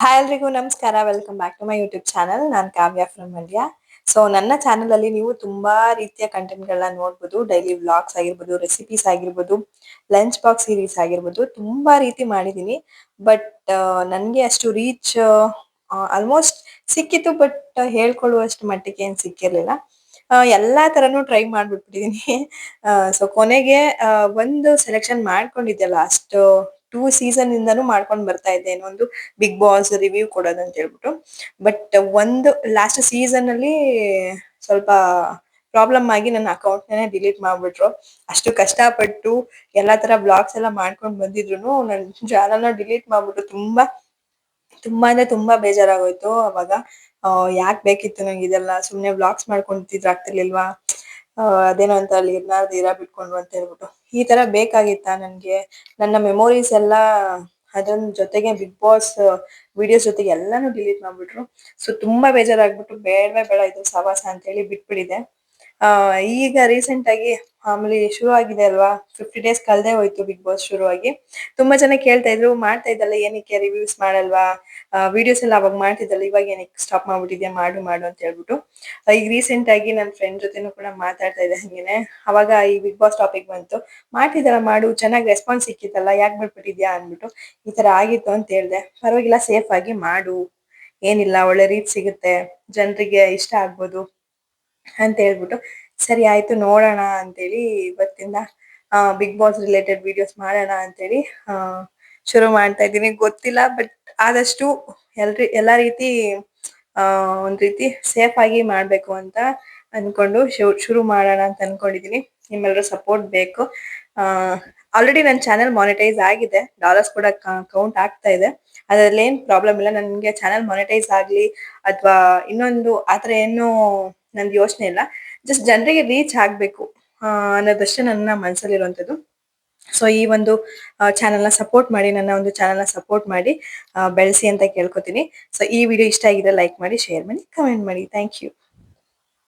Hi ಎಲ್ರಿಗೂ ನಮಸ್ಕಾರ. Welcome back to my YouTube channel ನಾನು ಕಾವ್ಯ ಫ್ರಮ್ ಮಂಡ್ಯ ಸೊ ನನ್ನ ಚಾನಲ್ ಅಲ್ಲಿ ನೀವು ತುಂಬಾ ರೀತಿಯ ಕಂಟೆಂಟ್ ಗಳನ್ನ ನೋಡ್ಬೋದು. ಡೈಲಿ ವ್ಲಾಗ್ಸ್ ಆಗಿರ್ಬೋದು ರೆಸಿಪೀಸ್ ಆಗಿರ್ಬೋದು ಲಂಚ್ ಬಾಕ್ಸ್ ಸೀರೀಸ್ ಆಗಿರ್ಬೋದು, ತುಂಬಾ ರೀತಿ ಮಾಡಿದೀನಿ ಬಟ್ ನನ್ಗೆ ಅಷ್ಟು ರೀಚ್ ಆಲ್ಮೋಸ್ಟ್ ಸಿಕ್ಕಿತ್ತು ಬಟ್ ಹೇಳ್ಕೊಳ್ಳುವಷ್ಟು ಮಟ್ಟಿಗೆ ಏನ್ ಸಿಕ್ಕಿರ್ಲಿಲ್ಲ. ಎಲ್ಲಾ ತರನು ಟ್ರೈ ಮಾಡ್ಬಿಟ್ಬಿಟ್ಟಿದೀನಿ. ಸೊ ಕೊನೆಗೆ ಒಂದು ಸೆಲೆಕ್ಷನ್ ಮಾಡ್ಕೊಂಡಿದ್ದೆ ಲಾಸ್ಟ್ ಟೂ ಸೀಸನ್ ಇಂದಾನು ಮಾಡ್ಕೊಂಡ್ ಬರ್ತಾ ಇದ್ದೆ. ಒಂದು ಬಿಗ್ ಬಾಸ್ ರಿವ್ಯೂ ಕೊಡೋದು ಅಂತ ಹೇಳ್ಬಿಟ್ಟು. ಬಟ್ ಒಂದು ಲಾಸ್ಟ್ ಸೀಸನ್ ಅಲ್ಲಿ ಸ್ವಲ್ಪ ಪ್ರಾಬ್ಲಮ್ ಆಗಿ ನನ್ನ ಅಕೌಂಟ್ ನೇ ಡಿಲೀಟ್ ಮಾಡ್ಬಿಟ್ರು. ಅಷ್ಟು ಕಷ್ಟಪಟ್ಟು ಎಲ್ಲಾ ತರ ಬ್ಲಾಗ್ಸ್ ಎಲ್ಲ ಮಾಡ್ಕೊಂಡ್ ಬಂದಿದ್ರು ನನ್ನ ಜಾಲನ ಡಿಲೀಟ್ ಮಾಡ್ಬಿಟ್ರು. ತುಂಬಾ ತುಂಬಾ ಅಂದ್ರೆ ತುಂಬಾ ಬೇಜಾರಾಗೋಯ್ತು ಅವಾಗ. ಯಾಕೆ ಬೇಕಿತ್ತು ನಂಗೆ ಇದೆಲ್ಲ? ಸುಮ್ನೆ ಬ್ಲಾಗ್ಸ್ ಮಾಡ್ಕೊಂತಿದ್ರು ಆಗ್ತಿರ್ಲಿಲ್ವಾ? ಅದೇನೋ ಅಂತ ಅಲ್ಲಿ ಇರ್ನಾರ್ದು ಇರ ಬಿಟ್ಕೊಂಡ್ರು ಅಂತ ಹೇಳ್ಬಿಟ್ಟು. ಈ ತರ ಬೇಕಾಗಿತ್ತಾ ನನ್ಗೆ? ನನ್ನ ಮೆಮೊರೀಸ್ ಎಲ್ಲ ಅದ್ರ ಜೊತೆಗೆ ಬಿಗ್ ಬಾಸ್ ವಿಡಿಯೋಸ್ ಜೊತೆಗೆ ಎಲ್ಲಾನು ಡಿಲೀಟ್ ಮಾಡ್ಬಿಟ್ರು. ಸೊ ತುಂಬಾ ಬೇಜಾರಾಗ್ಬಿಟ್ಟು ಬೇಡವೇ ಬೇಡ ಇದು ಸವಾಸ ಅಂತ ಹೇಳಿ ಬಿಟ್ಬಿಟ್ಟಿದೆ ಆ ಈಗ ರೀಸೆಂಟ್ ಆಗಿ ಮಾಮೂಲಿ ಶುರು ಆಗಿದೆ ಅಲ್ವಾ? ಫಿಫ್ಟಿ ಡೇಸ್ ಕಳೆದೇ ಹೋಯ್ತು ಬಿಗ್ ಬಾಸ್ ಶುರುವಾಗಿ. ತುಂಬಾ ಜನ ಕೇಳ್ತಾ ಇದ್ರು, ಮಾಡ್ತಾ ಇದ್ದಲ್ಲ, ಏನಕ್ಕೆ ರಿವ್ಯೂಸ್ ಮಾಡಲ್ವಾ? ವಿಡಿಯೋಸ್ ಎಲ್ಲ ಅವಾಗ ಮಾಡ್ತಿದ್ದಲ್ಲ, ಇವಾಗ ಏನಕ್ಕೆ ಸ್ಟಾಪ್ ಮಾಡ್ಬಿಟ್ಟಿದ್ಯಾ? ಮಾಡು ಮಾಡು ಅಂತ ಹೇಳ್ಬಿಟ್ಟು. ಈಗ ರೀಸೆಂಟ್ ಆಗಿ ನನ್ನ ಫ್ರೆಂಡ್ ಜೊತೆನೂ ಕೂಡ ಮಾತಾಡ್ತಾ ಇದ್ದೆ ಹಂಗೇನೆ. ಅವಾಗ ಈ ಬಿಗ್ ಬಾಸ್ ಟಾಪಿಕ್ ಬಂತು. ಮಾಡ್ತಿದ್ದಲ್ಲ, ಮಾಡು, ಚೆನ್ನಾಗಿ ರೆಸ್ಪಾನ್ಸ್ ಸಿಕ್ಕಿತ್ತಲ್ಲ, ಯಾಕೆ ಬಿಟ್ಬಿಟ್ಟಿದ್ಯಾ ಅಂದ್ಬಿಟ್ಟು ಈ ತರ ಆಗಿತ್ತು ಅಂತ ಹೇಳ್ದೆ. ಪರವಾಗಿಲ್ಲ ಸೇಫ್ ಆಗಿ ಮಾಡು. ಏನಿಲ್ಲ, ಒಳ್ಳೆ ರೀಚ್ ಸಿಗುತ್ತೆ. ಜನರಿಗೆ ಇಷ್ಟ ಆಗ್ಬೋದು. ಅಂತ ಹೇಳ್ಬಿಟ್ಟು, ಸರಿ ಆಯ್ತು, ನೋಡೋಣ ಅಂತೇಳಿ ಇವತ್ತಿಂದ ಬಿಗ್ ಬಾಸ್ ರಿಲೇಟೆಡ್ ವಿಡಿಯೋಸ್ ಮಾಡೋಣ ಅಂತೇಳಿ ಶುರು ಮಾಡ್ತಾ ಇದ್ದೀನಿ. ಗೊತ್ತಿಲ್ಲ ಬಟ್ ಆದಷ್ಟು ಎಲ್ರಿ, ಎಲ್ಲ ರೀತಿ ಒಂದ್ ರೀತಿ ಸೇಫ್ ಆಗಿ ಮಾಡ್ಬೇಕು ಅಂತ ಅನ್ಕೊಂಡು ಶುರು ಮಾಡೋಣ ಅಂತ ಅನ್ಕೊಂಡಿದೀನಿ ನಿಮ್ಮೆಲ್ಲರ ಸಪೋರ್ಟ್ ಬೇಕು. ಆಲ್ರೆಡಿ ನನ್ನ ಚಾನೆಲ್ ಮಾನಿಟೈಸ್ ಆಗಿದೆ. ಡಾಲರ್ಸ್ ಕೂಡ ಕೌಂಟ್ ಆಗ್ತಾ ಇದೆ. ಅದ್ರಲ್ಲಿ ಏನು ಪ್ರಾಬ್ಲಮ್ ಇಲ್ಲ. ನನಗೆ ಚಾನೆಲ್ ಮಾನಿಟೈಸ್ ಆಗ್ಲಿ, ಅಥವಾ ಇನ್ನೊಂದು ಆತರ ಏನು ನಂದು ಯೋಚನೆ ಇಲ್ಲ. ಜಸ್ಟ್ ಜನರಿಗೆ ರೀಚ್ ಆಗ್ಬೇಕು ಅನ್ನೋದಷ್ಟೇ ನನ್ನ ಮನಸ್ಸಲ್ಲಿರುವಂಥದ್ದು ಸೊ ಈ ಒಂದು ಚಾನೆಲ್ನ ಸಪೋರ್ಟ್ ಮಾಡಿ, ನನ್ನ ಒಂದು ಚಾನೆಲ್ನ ಸಪೋರ್ಟ್ ಮಾಡಿ ಬೆಳೆಸಿ ಅಂತ ಕೇಳ್ಕೊತೀನಿ. ಸೊ ಈ ವಿಡಿಯೋ ಇಷ್ಟ ಆಗಿದೆ ಲೈಕ್ ಮಾಡಿ ಶೇರ್ ಮಾಡಿ ಕಮೆಂಟ್ ಮಾಡಿ. Thank you